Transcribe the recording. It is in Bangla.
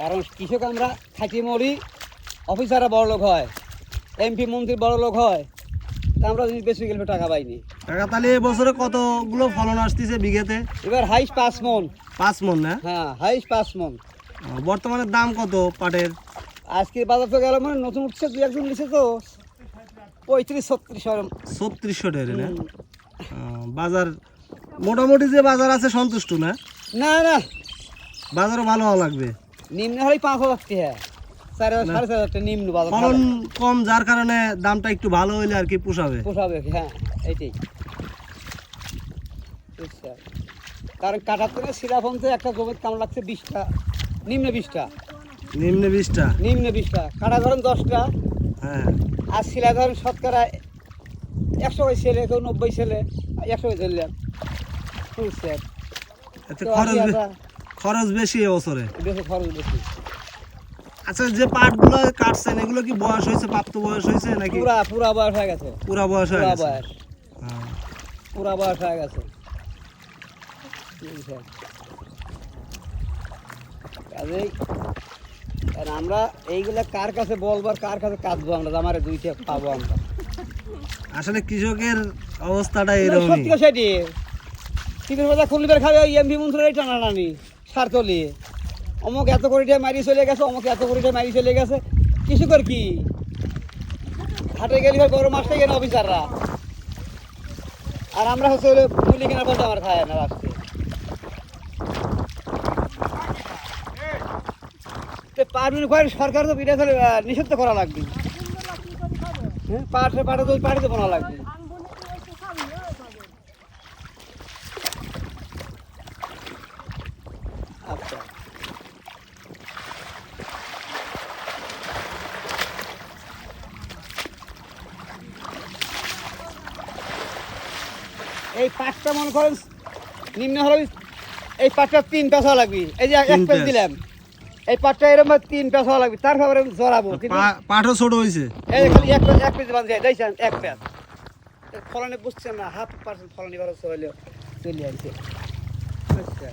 কারণ কৃষক আমরা খাটি মরি অফিসাররা বড় লোক হয় এমপি মন্ত্রী বড় লোক হয় তা আমরা যদি বেশি গেলে টাকা পাইনি। কাকা তাহলে এবছরে কতগুলো ফলন আসতেছে বিঘেতে? এবার হাইস পাঁচ মন। পাঁচ মন না? হ্যাঁ হাইস পাঁচ মন। বর্তমানে দাম কত পাটের? আজকে বাজার তো গেল মানে নতুন উঠছে দু একজন নিচে তো। পঁয়ত্রিশ ছত্রিশ। ছত্রিশশো টাকা না? বাজার মোটামুটি যে বাজার আছে সন্তুষ্ট না? না না। বাজারও ভালো হওয়া লাগবে। নিম্ন হলেই পাঁচ হাজার টাকা। চার হাজার সাড়ে চার হাজার নিম্ন বাজার ফলন কম যার কারণে দামটা একটু ভালো হইলে আর কি পোষাবে। পোষাবে হ্যাঁ এইটাই। কারণ কাটার থেকে থেকে একটা জমির কাম লাগছে বিশটা নিম্নে বিশটা। নিম্নে বিশটা? নিম্নে বিশটা। কাটা ধরেন দশটা। হ্যাঁ। আর শিলা ধরেন শতকরা একশো ছেলে কেউ নব্বই ছেলে একশো ধরলাম বুঝছে? এতে খরচ খরচ বেশি এবছরে খরচ বেশি। আচ্ছা যে পাটগুলো কাটছেন এগুলো কি বয়স হয়েছে? প্রাপ্ত বয়স হয়েছে নাকি? পুরা পুরা বয়স হয়ে গেছে। পুরা বয়স হয়ে গেছে। বয়স। হ্যাঁ। পুরা বয়স হয়ে গেছে। কাজেই আমরা এইগুলা কার কাছে বলব আর কার কাছে কাঁদবো আমরা? আমার দুইটা পাবো আমরা। আসলে কৃষকের অবস্থাটা না, এরকমই সত্যি সেটি। বাজার খাবে এমপি মন্ত্রী টানা টানি নিয়ে অমুক এত কোটিটা মারি চলে গেছে অমুক এত কোটিটা মারি চলে গেছে কৃষকের কি হাটে গেলে হয় বড় মাছটা কেন অফিসাররা আর আমরা হচ্ছে মুলি কেনার পয়সা আমার খায় না রাখতে পারবেন কয়েক সরকার তো এটা নিষিদ্ধ করা লাগবে হ্যাঁ পাটে পাটে তো পাটিতে বানা লাগবে আচ্ছা এই পাঁচটা মনে করেন নিম্ন হলে এই পাঁচটা তিন পেঁচা লাগবে। এই যে এক পেঁচ। দিলাম এই পাটটা এরকম তিন পেঁচা লাগবে তারপরে জড়াবো। পাটও ছোট হয়েছে। এই খালি এক পেঁচ এক পেঁচ যায় দেখছেন? এক পেঁচ। ফলনে বুঝছেন না হাফ পার্সেন্ট ফলন বারো চলে চলে আসছে আচ্ছা।